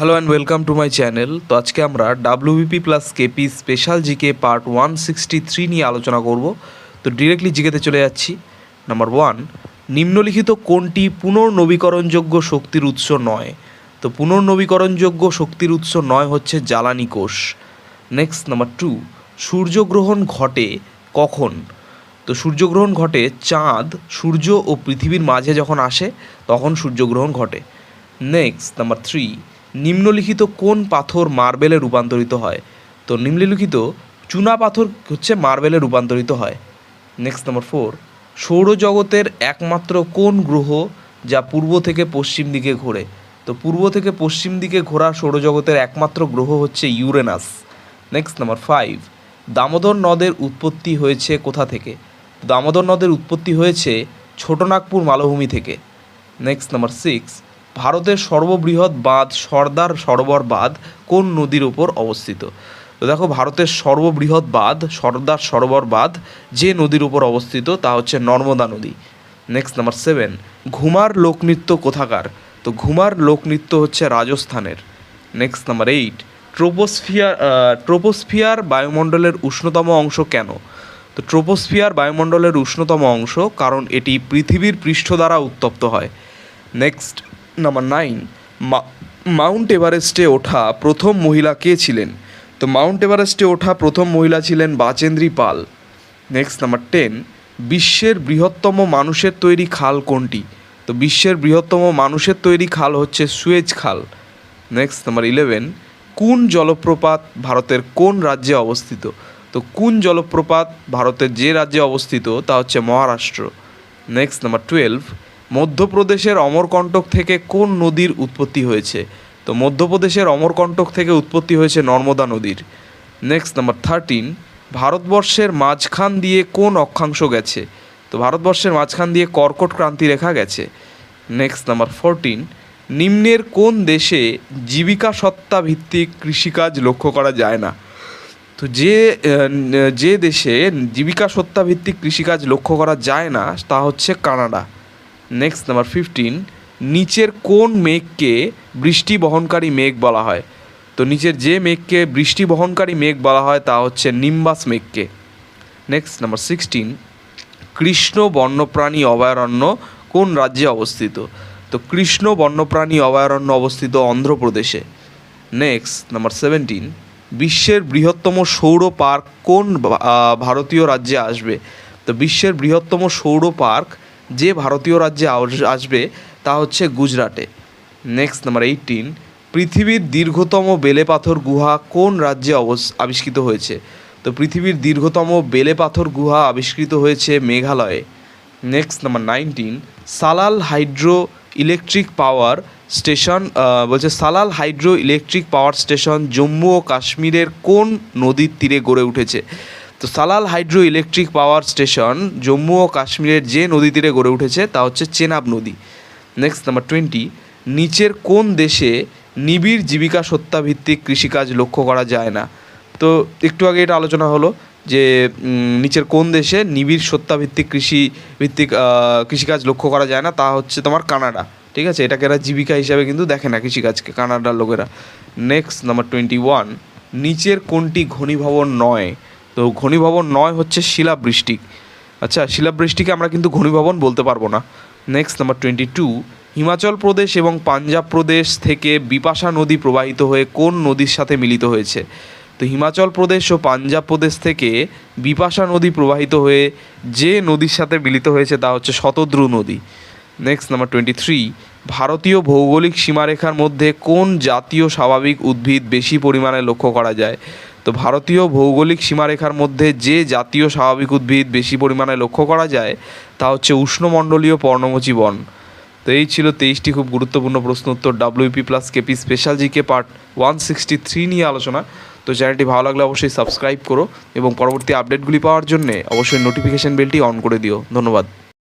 Hello and welcome to my channel তো আজকে আমরা WBP plus KP special GK part one sixty three নিয়ে আলোচনা করব। তো ডিরেক্টলি জিকেতে চলে যাচ্ছি। নাম্বার ওয়ান নিম্নলিখিত কোনটি পুনর্নবীকরণযোগ্য শক্তির উৎস নয়? তো পুনর্নবীকরণযোগ্য শক্তির উৎস নয় হচ্ছে জ্বালানি কোষ। নেক্সট নাম্বার টু সূর্যগ্রহণ ঘটে কখন? তো সূর্যগ্রহণ ঘটে চাঁদ, সূর্য ও পৃথিবীর মাঝে যখন আসে, তখন সূর্যগ্রহণ ঘটে। নেক্সট নাম্বার থ্রি নিম্নলিখিত কোন পাথর মার্বেলে রূপান্তরিত হয়? তো নিম্নলিখিত চুনা পাথর হচ্ছে মার্বেলে রূপান্তরিত হয়। নেক্সট নাম্বার ফোর সৌরজগতের একমাত্র কোন গ্রহ যা পূর্ব থেকে পশ্চিম দিকে ঘোরে? তো পূর্ব থেকে পশ্চিম দিকে ঘোরা সৌরজগতের একমাত্র গ্রহ হচ্ছে Uranus. Next number five Damodar নদের উৎপত্তি হয়েছে কোথা থেকে? দামোদর নদের উৎপত্তি হয়েছে ছোটনাগপুর মালভূমি থেকে। নেক্সট নাম্বার সিক্স ভারতের সর্ববৃহৎ বাঁধ, সর্দার সরোবর বাঁধ কোন নদীর উপর অবস্থিত? তো দেখো, ভারতের সর্ববৃহৎ বাঁধ, সর্দার সরোবর বাঁধ যে নদীর উপর অবস্থিত তা হচ্ছে নর্মদা নদী। নেক্সট নাম্বার সেভেন ঘুমার লোকনৃত্য কোথাকার? তো ঘুমার লোকনৃত্য হচ্ছে রাজস্থানের। Next number eight troposphere troposphere বায়ুমণ্ডলের উষ্ণতম অংশ কেন? তো ট্রোপোস্ফিয়ার বায়ুমণ্ডলের উষ্ণতম অংশ কারণ এটি পৃথিবীর পৃষ্ঠ দ্বারা উত্তপ্ত হয়। নেক্সট নাম্বার নাইন মাউন্ট এভারেস্টে ওঠা প্রথম মহিলা কে ছিলেন? তো মাউন্ট এভারেস্টে ওঠা প্রথম মহিলা ছিলেন Bachendri Pal. Next number ten বিশ্বের বৃহত্তম মানুষের তৈরি খাল কোনটি? তো বিশ্বের বৃহত্তম মানুষের তৈরি খাল হচ্ছে সুয়েজ খাল। নেক্সট নাম্বার ইলেভেন কোন জলপ্রপাত ভারতের কোন রাজ্যে অবস্থিত? তো কোন জলপ্রপাত ভারতের যে রাজ্যে অবস্থিত তা হচ্ছে মহারাষ্ট্র। নেক্সট নাম্বার টুয়েলভ মধ্যপ্রদেশের অমরকণ্টক থেকে কোন নদীর উৎপত্তি হয়েছে? তো মধ্যপ্রদেশের অমরকণ্টক থেকে উৎপত্তি হয়েছে নর্মদা নদীর। নেক্সট নাম্বার থার্টিন ভারতবর্ষের মাঝখান দিয়ে কোন অক্ষাংশ গেছে? তো ভারতবর্ষের মাঝখান দিয়ে কর্কট ক্রান্তি রেখা গেছে। নেক্সট নাম্বার ফোরটিন নিম্নের কোন দেশে জীবিকা সত্তা ভিত্তিক কৃষিকাজ লক্ষ্য করা যায় না? তো যে যে দেশে জীবিকা সত্তা ভিত্তিক কৃষিকাজ লক্ষ্য করা যায় না, তা হচ্ছে কানাডা। নেক্সট নাম্বার ফিফটিন নিচের কোন মেঘকে বৃষ্টি বহনকারী মেঘ বলা হয়? তো নিচের যে মেঘকে বৃষ্টি বহনকারী মেঘ বলা হয়, তা হচ্ছে নিম্বাস মেঘকে। নেক্সট নাম্বার সিক্সটিন কৃষ্ণ বন্যপ্রাণী অভয়ারণ্য কোন রাজ্যে অবস্থিত? তো কৃষ্ণ বন্যপ্রাণী অভয়ারণ্য অবস্থিত অন্ধ্রপ্রদেশে। নেক্সট নাম্বার সেভেন্টিন বিশ্বের বৃহত্তম সৌর পার্ক কোন ভারতীয় রাজ্যে আসবে? তো বিশ্বের বৃহত্তম সৌর পার্ক যে ভারতীয় রাজ্যে আসবে তা হচ্ছে গুজরাটে। নেক্সট নাম্বার এইটিন পৃথিবীর দীর্ঘতম বেলে পাথর গুহা কোন রাজ্যে অবস আবিষ্কৃত হয়েছে? তো পৃথিবীর দীর্ঘতম বেলে পাথর গুহা আবিষ্কৃত হয়েছে মেঘালয়ে। Next number nineteen Salal hydro electric power station বলছে Salal hydro electric power station Jammu ও কাশ্মীরের কোন নদীর তীরে গড়ে উঠেছে? তো Salal hydro electric power station Jammu ও কাশ্মীরের যে নদী তীরে গড়ে উঠেছে তা হচ্ছে চেনাব নদী। নেক্সট নাম্বার টোয়েন্টি নিচের কোন দেশে নিবিড় জীবিকা সত্তাভিত্তিক কৃষিকাজ লক্ষ্য করা যায় না? তো একটু আগে এটা আলোচনা হলো যে নিচের কোন দেশে নিবিড় সত্তাভিত্তিক কৃষি ভিত্তিক কৃষিকাজ লক্ষ্য করা যায় না? তা হচ্ছে তোমার কানাডা। ঠিক আছে? এটাকে এরা জীবিকা হিসাবে কিন্তু দেখে না কৃষিকাজকে, কানাডার লোকেরা। নেক্সট নাম্বার টোয়েন্টি ওয়ান নিচের কোনটি ঘনীভবন নয়? তো ঘনীভবন নয় হচ্ছে শিলাবৃষ্টি। আচ্ছা শিলাবৃষ্টিকে আমরা কিন্তু ঘনীভবন বলতে পারব না। Next number twenty two Himachal Pradesh এবং পাঞ্জাব প্রদেশ থেকে বিপাশা নদী প্রবাহিত হয়ে কোন নদীর সাথে মিলিত হয়েছে? তো হিমাচল প্রদেশ ও পাঞ্জাব প্রদেশ থেকে বিপাশা নদী প্রবাহিত হয়ে যে নদীর সাথে মিলিত হয়েছে তা হচ্ছে শতদ্রু নদী। নেক্সট নাম্বার টোয়েন্টি থ্রি ভারতীয় ভৌগোলিক সীমারেখার মধ্যে কোন জাতীয় স্বাভাবিক উদ্ভিদ বেশি পরিমাণে লক্ষ্য করা যায়? তো ভারতীয় ভৌগোলিক সীমারেখার মধ্যে যে জাতীয় স্বাভাবিক উদ্ভিদ বেশি পরিমাণে লক্ষ্য করা যায়, তা হচ্ছে উষ্ণমণ্ডলীয় পর্ণমোচী বন। তো এই ছিল তেইশটি খুব গুরুত্বপূর্ণ প্রশ্ন উত্তর WP plus KP special GK part one sixty three নিয়ে আলোচনা। তো চ্যানেলটি ভালো লাগলে অবশ্যই সাবস্ক্রাইব করো এবং পরবর্তী আপডেটগুলি পাওয়ার জন্যে অবশ্যই নোটিফিকেশান বেলটি অন করে দিও। ধন্যবাদ।